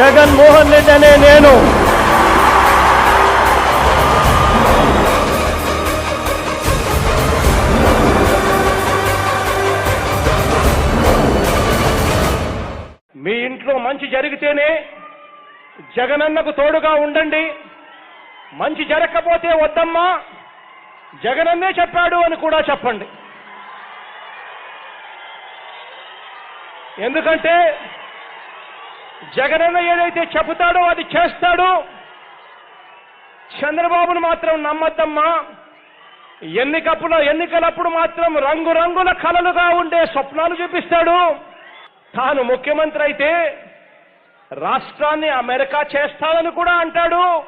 జగన్మోహన్ రెడ్డి అనే నేను. మీ ఇంట్లో మంచి జరిగితేనే జగనన్నకు తోడుగా ఉండండి. మంచి జరగకపోతే వద్దమ్మా. జగనన్నే చెప్పాడు అని కూడా చెప్పండి. ఎందుకంటే జగనన్న ఏదైతే చెబుతాడో అది చేస్తాడు. చంద్రబాబును మాత్రం నమ్మద్దమ్మా. ఎన్నికప్పుడు ఎన్నికలప్పుడు మాత్రం రంగురంగుల కలలుగా ఉండే స్వప్నాలు చూపిస్తాడు. తాను ముఖ్యమంత్రి అయితే రాష్ట్రాన్ని అమెరికా చేస్తానని కూడా అంటాడు.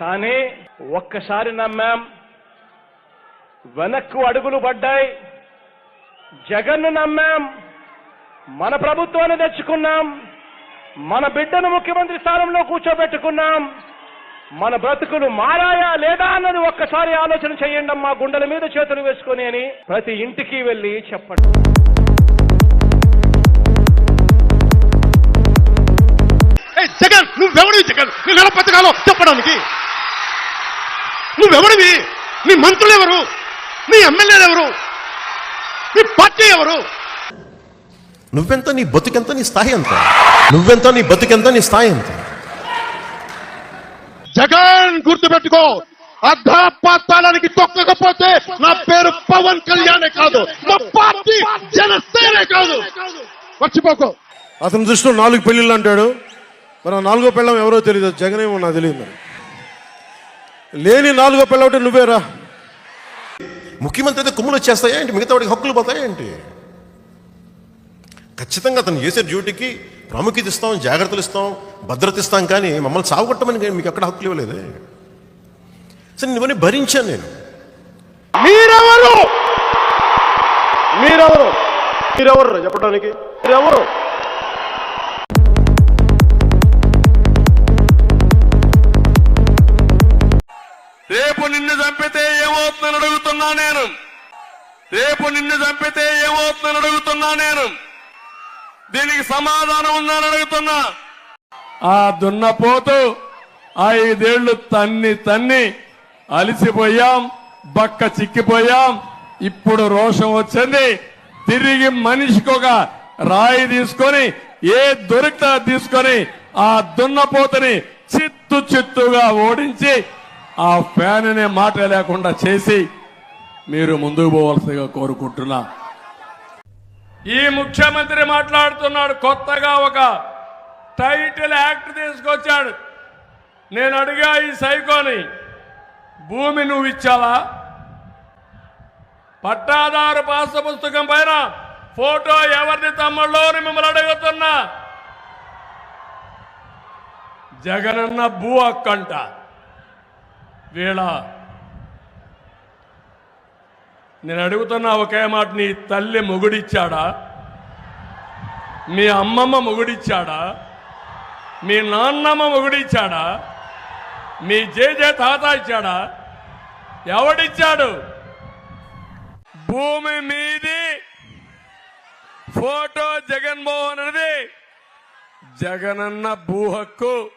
కానీ ఒక్కసారి నమ్మాం వెనక్కు అడుగులు పడ్డాయి. జగన్ను నమ్మాం. మన ప్రభుత్వాన్ని తెచ్చుకున్నాం. మన బిడ్డను ముఖ్యమంత్రి స్థానంలో కూర్చోబెట్టుకున్నాం. మన బ్రతుకులు మారాయా లేదా అన్నది ఒక్కసారి ఆలోచన చేయండి మా గుండెల మీద చేతులు వేసుకొని అని ప్రతి ఇంటికి వెళ్ళి చెప్పండి. జగన్ నువ్వెవడివి జగన్? నీ నెల పథకాలు చెప్పడానికి. నువ్వెవడివి? నీ మంత్రులు ఎవరు? నీ ఎమ్మెల్యేలు ఎవరు? నీ పార్టీ ఎవరు? నువ్వెంత నీ బతుకెంత నీ స్థాయి ఎంత నువ్వెంత నీ బతుకెంత నీ స్థాయి ఎంత జగన్ గుర్తుపెట్టుకో అర్ధపాతాళానికి తొక్కకపోతే నా పేరు పవన్ కళ్యాణే కాదు నా పార్టీ జనసేనే కాదు. మర్చిపోకో. అతని దృష్టిలో నాలుగు పెళ్ళిళ్ళు అంటాడు. మరి ఆ నాలుగో పెళ్ళం ఎవరో తెలియదు జగన్ ఏమో నాకు తెలియదు మరి. లేని నాలుగో పెళ్ళం అంటే నువ్వేరా? ముఖ్యమంత్రి అయితే కుమ్ములు వచ్చేస్తాయా ఏంటి? మిగతా వాడికి హక్కులు పోతాయా ఏంటి? ఖచ్చితంగా అతను చేసే డ్యూటీకి ప్రాముఖ్యత ఇస్తాం జాగ్రత్తలు ఇస్తాం భద్రత ఇస్తాం కానీ మమ్మల్ని సాగుకొట్టమని కానీ మీకు ఎక్కడ హక్కులు ఇవ్వలేదే సరే ఇవన్నీ భరించాను నేను. మీరెవరు? మీరెవరు? మీరెవరు? చెప్పడానికి మీరెవరు? రేపు నిన్ను చంపితే ఏమవుతుందని అడుగుతున్నా నేను. రేపు నిన్ను చంపితే ఏమవుతుందని అడుగుతున్నా నేను. దీనికి సమాధానం ఉందని అడుగుతున్నా. ఆ దున్నపోతు ఐదేళ్ళు తన్ని తన్ని అలిసిపోయాం బక్క చిక్కిపోయాం ఇప్పుడు రోషం వచ్చింది. తిరిగి మనిషికి ఒక రాయి తీసుకొని ఏ దొరికితే తీసుకొని ఆ దున్నపోతని చిత్తు చిత్తుగా ఓడించి ఆ ఫ్యాన్ అనే మాట లేకుండా చేసి మీరు ముందుకు పోవలసిగా కోరుకుంటున్నా. ఈ ముఖ్యమంత్రి మాట్లాడుతున్నాడు కొత్తగా ఒక టైటిల్ యాక్ట్ తీసుకొచ్చాడు. నేను అడిగా ఈ సైకోని భూమి నువ్వు ఇచ్చావా? పట్టాదారు పాస పుస్తకం పైన ఫోటో ఎవరిని తమ్ముళ్ళోని మిమ్మల్ని అడుగుతున్నా. జగనన్న భూ అక్కంట వీళ్ళ నేను అడుగుతున్నా ఒకే మాట నీ తల్లి మొగుడిచ్చాడా? మీ అమ్మమ్మ మొగుడిచ్చాడా? మీ నాన్నమ్మ మొగుడిచ్చాడా? మీ జేజే తాత ఇచ్చాడా? ఎవడిచ్చాడు? భూమి మీది ఫోటో జగన్మోహన్ అనేది జగనన్న భూ హక్కు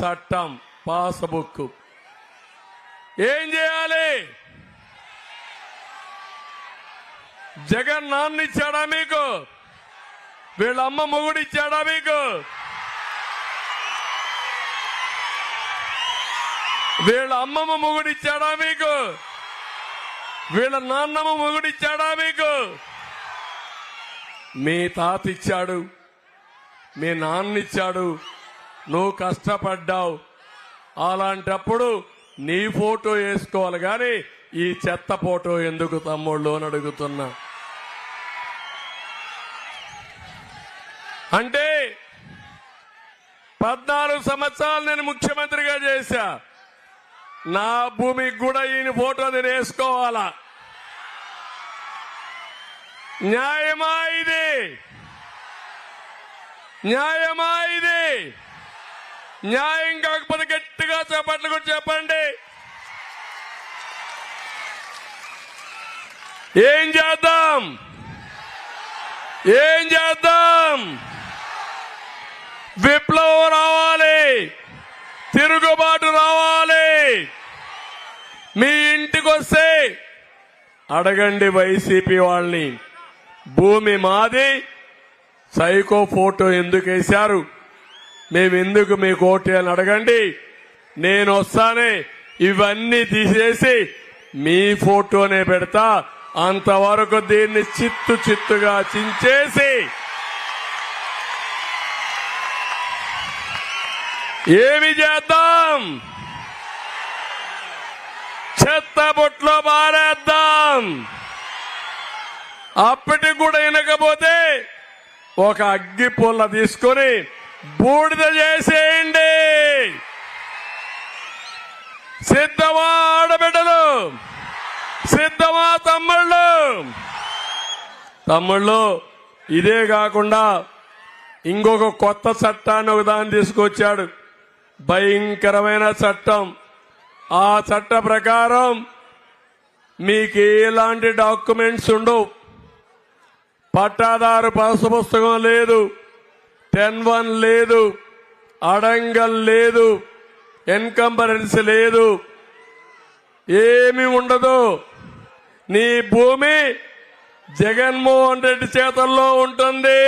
చట్టం పాస్బుక్ ఏం చేయాలి? జగన్ నాన్న ఇచ్చాడా మీకు? వీళ్ళ అమ్మ మొగుడు ఇచ్చాడా మీకు? వీళ్ళ అమ్మమ్మ మొగుడు ఇచ్చాడా మీకు? వీళ్ళ నాన్నమ్మ మొగుడు ఇచ్చాడా మీకు? మీ తాత ఇచ్చాడు మీ నాన్న ఇచ్చాడు నువ్వు కష్టపడ్డావు. అలాంటప్పుడు నీ ఫోటో వేసుకోవాలి కానీ ఈ చెత్త ఫోటో ఎందుకు తమ్ముళ్ళు అని అడుగుతున్నా. అంటే పద్నాలుగు సంవత్సరాలు నేను ముఖ్యమంత్రిగా చేశా. నా భూమికి కూడా ఈయన ఫోటో నేను వేసుకోవాలా? న్యాయమా ఇది? న్యాయమా ఇది? న్యాయం కాకపోతే గట్టిగా చెప్పట్లు కూడా చెప్పండి. ఏం చేద్దాం? ఏం చేద్దాం? విప్లవం రావాలి. తిరుగుబాటు రావాలి. మీ ఇంటికి వస్తే అడగండి వైసీపీ వాళ్ళని. భూమి మాది. సైకో ఫోటో ఎందుకు వేశారు? మేము ఎందుకు కోటి అని అడగండి. నేను వస్తానే ఇవన్నీ తీసేసి మీ ఫోటోనే పెడతా. అంతవరకు దీన్ని చిత్తు చిత్తుగా చించేసి ఏమి చేద్దాం? చెత్త బొట్లో మారేద్దాం. అప్పటికి కూడా వినకపోతే ఒక అగ్గి పుల్ల తీసుకొని బూడిద చేసేయండి. సిద్ధమా ఆడబిడ్డలు? సిద్ధమా తమ్ముళ్ళు? తమ్ముళ్ళు ఇదే కాకుండా ఇంకొక కొత్త చట్టాన్ని ఒకదాన్ని తీసుకొచ్చాడు. భయంకరమైన చట్టం. ఆ చట్ట ప్రకారం మీకు ఎలాంటి డాక్యుమెంట్స్ ఉండవు. పట్టాదారు పాసు పుస్తకం లేదు టెన్ వన్ లేదు అడంగల్ లేదు ఎన్కంబరెన్స్ లేదు. ఏమి ఉండదు. నీ భూమి జగన్మోహన్ రెడ్డి చేతల్లో ఉంటుంది.